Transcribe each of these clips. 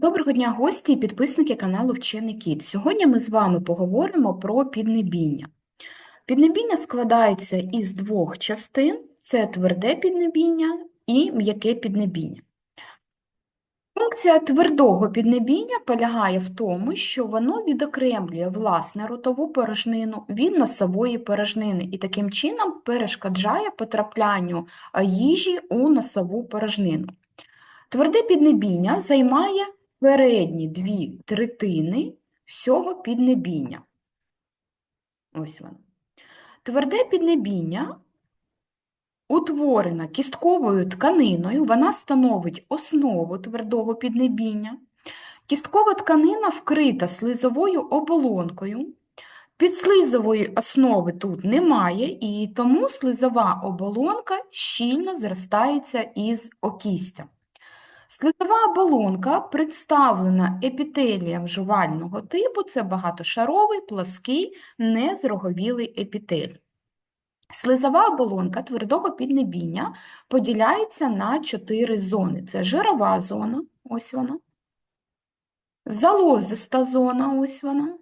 Доброго дня, гості і підписники каналу Вчений Кіт. Сьогодні ми з вами поговоримо про піднебіння. Піднебіння складається із двох частин: це тверде піднебіння і м'яке піднебіння. Функція твердого піднебіння полягає в тому, що воно відокремлює власне ротову порожнину від носової порожнини і таким чином перешкоджає потраплянню їжі у носову порожнину. Тверде піднебіння займає передні дві третини всього піднебіння. Ось воно. Тверде піднебіння утворена кістковою тканиною, вона становить основу твердого піднебіння. Кісткова тканина вкрита слизовою оболонкою. Підслизової основи тут немає, і тому слизова оболонка щільно зростається із окістям. Слизова оболонка представлена епітелієм жувального типу, це багатошаровий, плоский, незроговілий епітелій. Слизова оболонка твердого піднебіння поділяється на чотири зони. Це жирова зона, ось вона, залозиста зона, ось вона,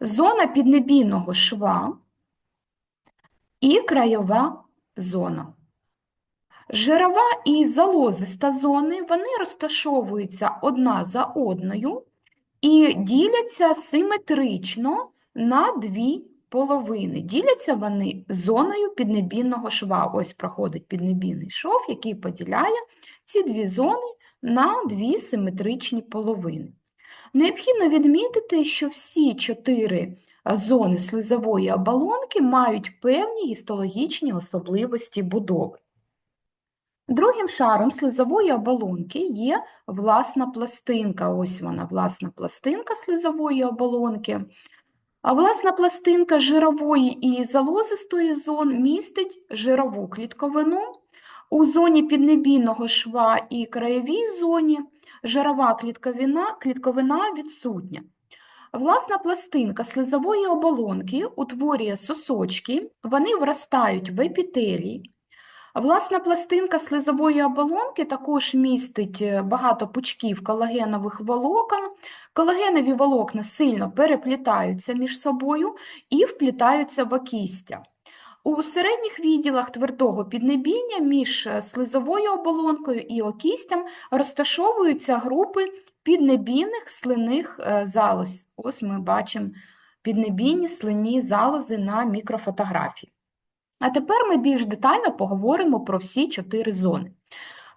зона піднебійного шва і краєва зона. Жирова і залозиста зони, вони розташовуються одна за одною і діляться симетрично на дві половини. Діляться вони зоною піднебінного шва. Ось проходить піднебінний шов, який поділяє ці дві зони на дві симетричні половини. Необхідно відмітити, що всі чотири зони слизової оболонки мають певні гістологічні особливості будови. Другим шаром слизової оболонки є власна пластинка. Ось вона, власна пластинка слизової оболонки. А власна пластинка жирової і залозистої зон містить жирову клітковину. У зоні піднебійного шва і краєвій зоні жирова клітковина, клітковина відсутня. Власна пластинка слизової оболонки утворює сосочки, вони вростають в епітелій. Власна пластинка слизової оболонки також містить е, багато пучків колагенових волокон. Колагенові волокна сильно переплітаються між собою і вплітаються в окістя. У середніх відділах твердого піднебіння між е, слизовою оболонкою і окістям розташовуються групи піднебійних слинних е, залоз. Ось ми бачимо піднебійні слинні залози на мікрофотографії. А тепер ми більш детально поговоримо про всі чотири зони.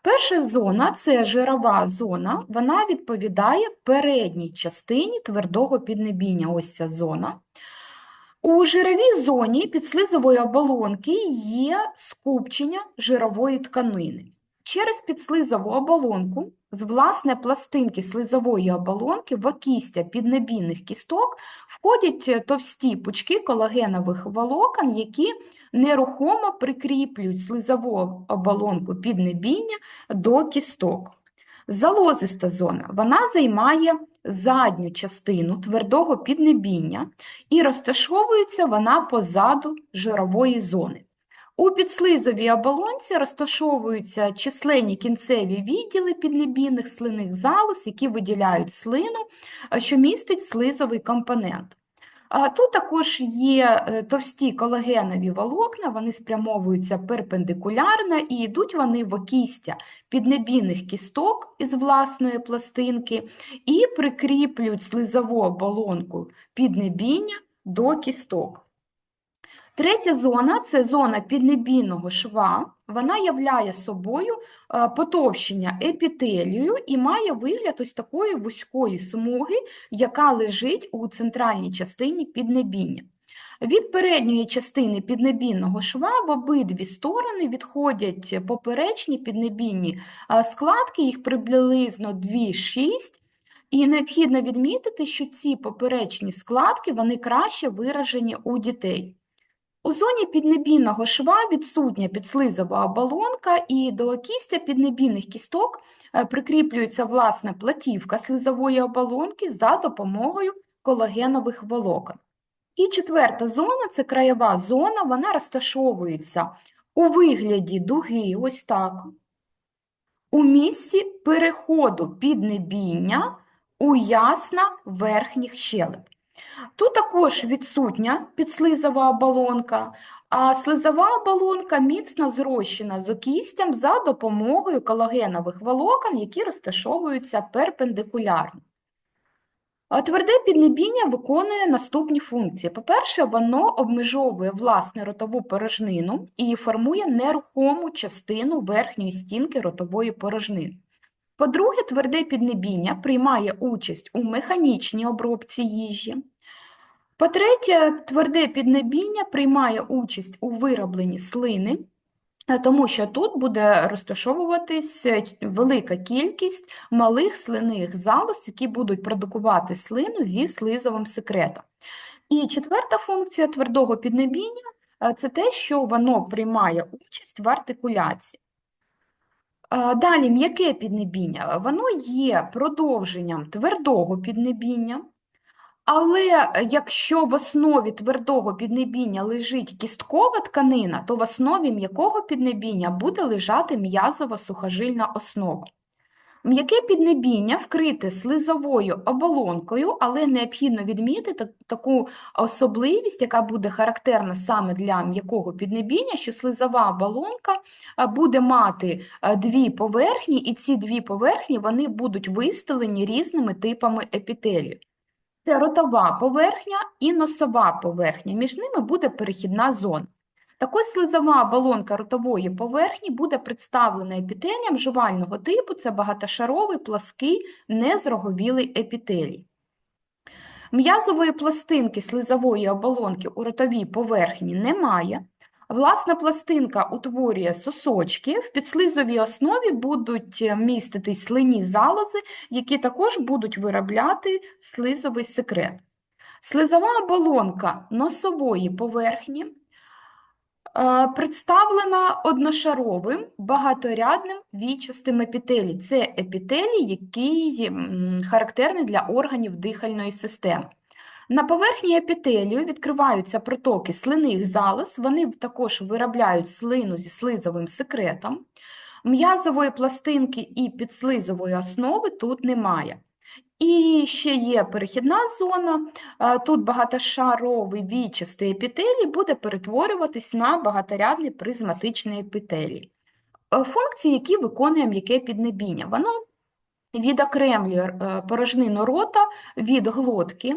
Перша зона це жирова зона, вона відповідає передній частині твердого піднебіння. Ось ця зона. У жировій зоні підслизової оболонки є скупчення жирової тканини. Через підслизову оболонку з власне пластинки слизової оболонки в окістя піднебійних кісток входять товсті пучки колагенових волокон, які нерухомо прикріплюють слизову оболонку піднебіння до кісток. Залозиста зона вона займає задню частину твердого піднебіння і розташовується вона позаду жирової зони. У підслизовій оболонці розташовуються численні кінцеві відділи піднебійних слинних залоз, які виділяють слину, що містить слизовий компонент. Тут також є е, товсті колагенові волокна, вони спрямовуються перпендикулярно і йдуть вони в окістя піднебійних кісток із власної пластинки і прикріплюють слизову оболонку піднебіння до кісток. Третя зона це зона піднебійного шва. Вона являє собою е, потовщення епітелію і має вигляд ось такої вузької смуги, яка лежить у центральній частині піднебіння. Від передньої частини піднебійного шва в обидві сторони відходять поперечні піднебійні е, складки, їх приблизно 2-6. І необхідно відмітити, що ці поперечні складки вони краще виражені у дітей. У зоні піднебійного шва відсутня підслизова оболонка, і до кістя піднебійних кісток е, прикріплюється власне платівка слизової оболонки за допомогою колагенових волокон. І четверта зона це краєва зона, вона розташовується у вигляді дуги, ось так. у місці переходу піднебіння у ясна верхніх щелеп. Тут також відсутня підслизова оболонка, а слизова оболонка міцно зрощена з окістям за допомогою колагенових волокон, які розташовуються перпендикулярно. Тверде піднебіння виконує наступні функції. По-перше, воно обмежовує власне ротову порожнину і формує нерухому частину верхньої стінки ротової порожнини. По-друге, тверде піднебіння приймає участь у механічній обробці їжі. По-третє, тверде піднебіння приймає участь у виробленні слини, е, тому що тут буде розташовуватись е, велика кількість малих слинних залоз, які будуть продукувати слину зі слизовим секретом. І четверта функція твердого піднебіння е, це те, що воно приймає участь в артикуляції. Далі, м'яке піднебіння. Воно є продовженням твердого піднебіння, але е, якщо в основі твердого піднебіння лежить кісткова тканина, то в основі м'якого піднебіння буде лежати м'язова сухожильна основа. М'яке піднебіння вкрите слизовою оболонкою, але необхідно відмітити таку особливість, яка буде характерна саме для м'якого піднебіння, що слизова оболонка буде мати дві поверхні, і ці дві поверхні вони будуть вистелені різними типами епітелію. Це ротова поверхня і носова поверхня. Між ними буде перехідна зона. Так ось слизова оболонка ротової поверхні буде представлена епітелієм жувального типу, це багатошаровий, плаский, незроговілий епітелій. М'язової пластинки слизової оболонки у ротовій поверхні немає. Власна пластинка утворює сосочки, в підслизовій основі будуть е, міститись слинні залози, які також будуть виробляти слизовий секрет. Слизова оболонка носової поверхні е, представлена одношаровим багаторядним вічастим епітелій. Це епітелій, який характерний для органів дихальної системи. На поверхні епітелію відкриваються протоки слинних залоз, вони також виробляють слину зі слизовим секретом. М'язової пластинки і підслизової основи тут немає. І ще є перехідна зона. Тут багатошаровий вічастий епітелій буде перетворюватись на багаторядний призматичний епітелій. Е, Функції, які виконує м'яке піднебіння. Воно відокремлює е, порожнину рота від глотки.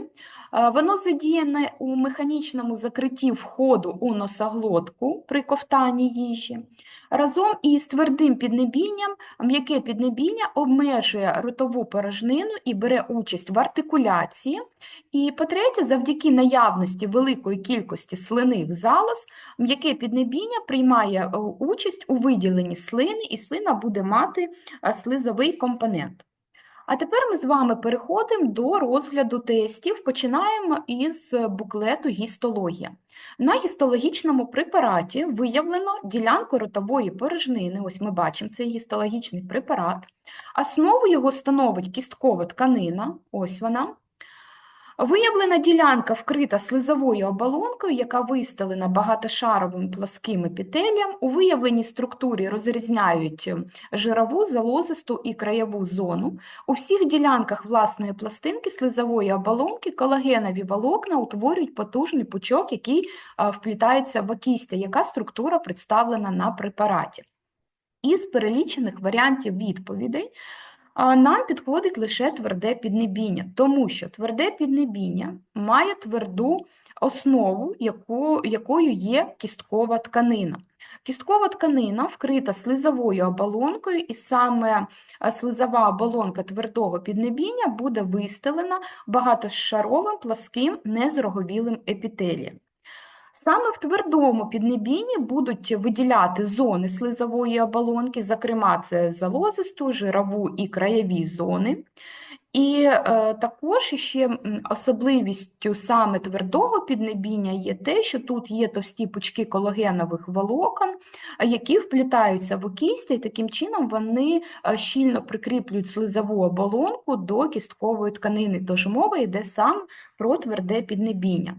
Воно задіяне у механічному закритті входу у носоглотку при ковтанні їжі. Разом із твердим піднебінням м'яке піднебіння обмежує ротову порожнину і бере участь в артикуляції. І по-третє, завдяки наявності великої кількості слинних залоз, м'яке піднебіння приймає е, участь у виділенні слини, і слина буде мати е, слизовий компонент. А тепер ми з вами переходимо до розгляду тестів. Починаємо із буклету гістологія. На гістологічному препараті виявлено ділянку ротової порожнини. Ось ми бачимо цей гістологічний препарат. Основу його становить кісткова тканина. Ось вона. Виявлена ділянка вкрита слизовою оболонкою, яка вистелена багатошаровим пласким епітелієм. У виявленій структурі розрізняють е, жирову, залозисту і краєву зону. У всіх ділянках власної пластинки слизової оболонки колагенові волокна утворюють потужний пучок, який е, вплітається в окістя. Яка структура представлена на препараті? Із перелічених варіантів відповідей нам підходить лише тверде піднебіння, тому що тверде піднебіння має тверду основу, яку, якою є кісткова тканина. Кісткова тканина вкрита слизовою оболонкою, і саме е, слизова оболонка твердого піднебіння буде вистелена багатошаровим пласким незроговілим епітелієм. Саме в твердому піднебінні будуть виділяти зони слизової оболонки, зокрема, це залозисту, жирову і краєві зони. І е, також ще особливістю саме твердого піднебіння є те, що тут є товсті пучки колагенових волокон, які вплітаються в окістя, і таким чином вони е, щільно прикріплюють слизову оболонку до кісткової тканини. Тож мова йде саме про тверде піднебіння.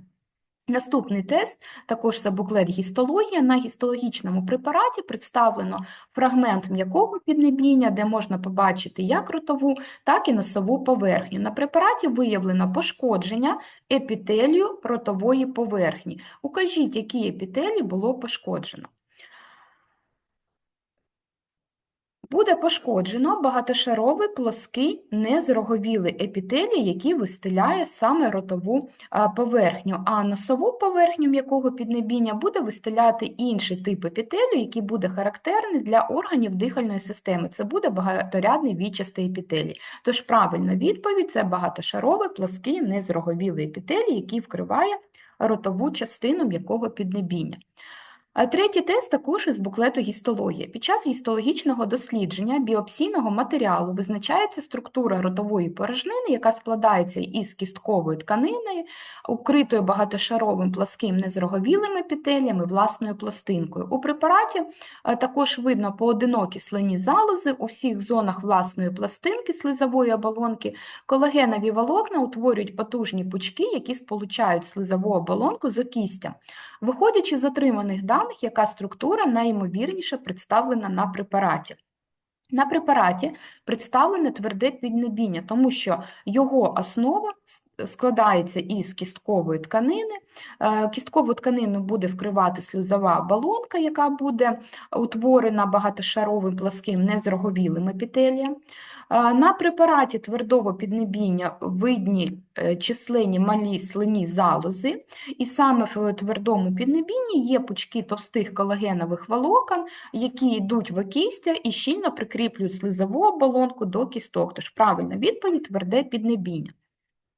Наступний тест, також це буклет гістологія. На гістологічному препараті представлено фрагмент м'якого піднебіння, де можна побачити як ротову, так і носову поверхню. На препараті виявлено пошкодження епітелію ротової поверхні. Укажіть, які епітелі було пошкоджено. Буде пошкоджено багатошаровий плоский незроговілий епітелій, який вистеляє саме ротову поверхню, а носову поверхню м'якого піднебіння буде вистеляти інший тип епітелію, який буде характерний для органів дихальної системи. Це буде багаторядний вічастий епітелій. Тож правильна відповідь це багатошаровий плоский незроговілий епітелій, який вкриває ротову частину м'якого піднебіння. Третій тест також із буклету гістологія. Під час гістологічного дослідження біопсійного матеріалу визначається структура ротової порожнини, яка складається із кісткової тканини, укритою багатошаровим пласким незроговілим епітелієм і власною пластинкою. У препараті е, також видно поодинокі слині залози у всіх зонах власної пластинки слизової оболонки. Колагенові волокна утворюють потужні пучки, які сполучають слизову оболонку з окістям. Виходячи з отриманих даних, яка структура найімовірніше представлена на препараті. На препараті представлене тверде піднебіння, тому що його основа складається із кісткової тканини. Е, кісткову тканину буде вкривати слизова оболонка, яка буде утворена багатошаровим пласким незроговілим епітелієм. На препараті твердого піднебіння видні е, численні малі слині залози, і саме в твердому піднебінні є пучки товстих колагенових волокон, які йдуть в окістя і щільно прикріплюють слизову оболонку до кісток. Тож правильна відповідь тверде піднебіння.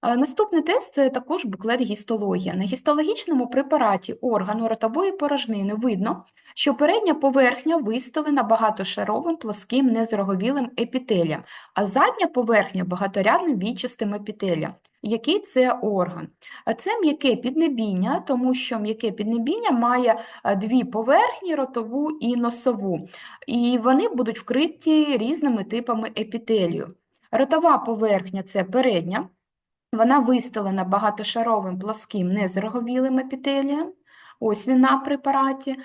Наступний тест це також буклет гістологія. На гістологічному препараті органу ротової порожнини видно, що передня поверхня вистелена багатошаровим плоским незроговілим епітелієм, а задня поверхня багаторядним вічастим епітелієм. Який це орган? Це м'яке піднебіння, тому що м'яке піднебіння має дві поверхні ротову і носову, і вони будуть вкриті різними типами епітелію. Ротова поверхня це передня. Вона вистелена багатошаровим пласким незроговілим епітелієм, ось він на препараті,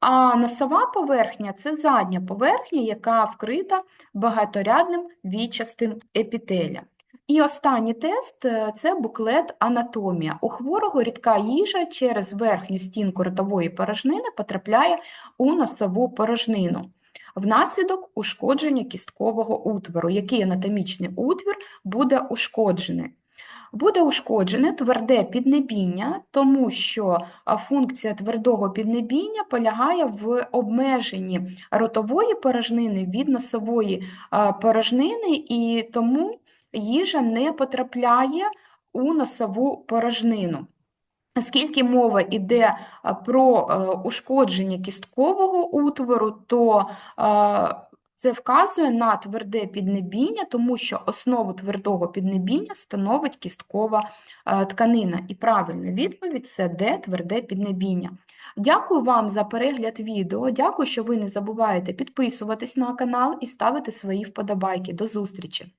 а носова поверхня це задня поверхня, яка вкрита багаторядним вічастим епітелієм. І останній тест це буклет анатомія. У хворого рідка їжа через верхню стінку ротової порожнини потрапляє у носову порожнину. Внаслідок ушкодження кісткового утвору, який анатомічний утвір буде ушкоджений. Буде ушкоджене тверде піднебіння, тому що функція твердого піднебіння полягає в обмеженні ротової порожнини від носової порожнини, і тому їжа не потрапляє у носову порожнину. Оскільки мова йде про ушкодження кісткового утвору, то це вказує на тверде піднебіння, тому що основу твердого піднебіння становить кісткова е, тканина. І правильна відповідь це де тверде піднебіння. Дякую вам за перегляд відео. Дякую, що ви не забуваєте підписуватись на канал і ставити свої вподобайки. До зустрічі!